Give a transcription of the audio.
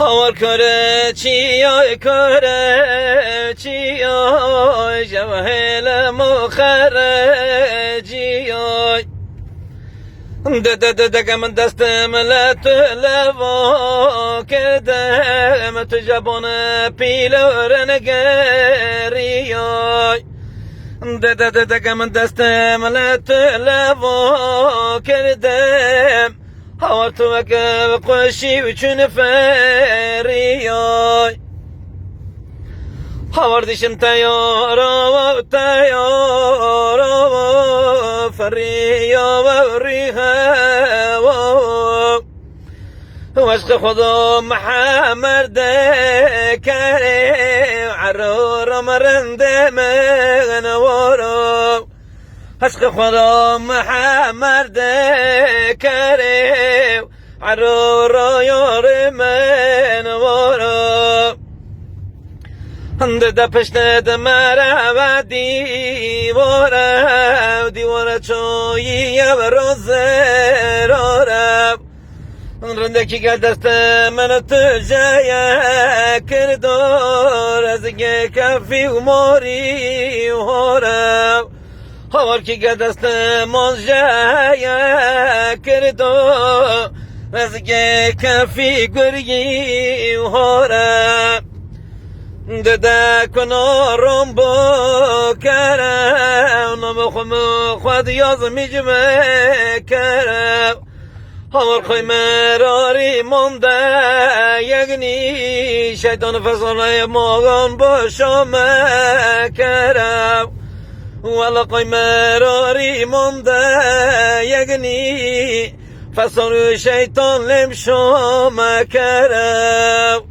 Havar köre çiyoy köre çiyoy Cevhele mukhare çiyoy De de de de kemen destem le tülevo kedem Tücabone pilörene geriyoy De de de de kemen destem le tülevo kedem Havartu ve koşi üçün feriyoy Havar dişim teyara teyara feriyo ve rihe وعشق خدا محمد كريم عرور مرند من ورو عشق خدا محمد كريم عرور یار من هند ده پشت مرا و دیوارم دیوار چایی و روزه رارم رندکی که دست من تجایه کردار از گه کفی و ماری هارم Horki gadasne monjaja krdo Razge kafi gurgi hora. Dada kono rombo kara. Nomu khumu khwad yazmij me kara? Hamar khoy merari monda yagni Şeytan fazlaya mağan boşa me kara فصله ماغان با شام کرم والا خوی مراری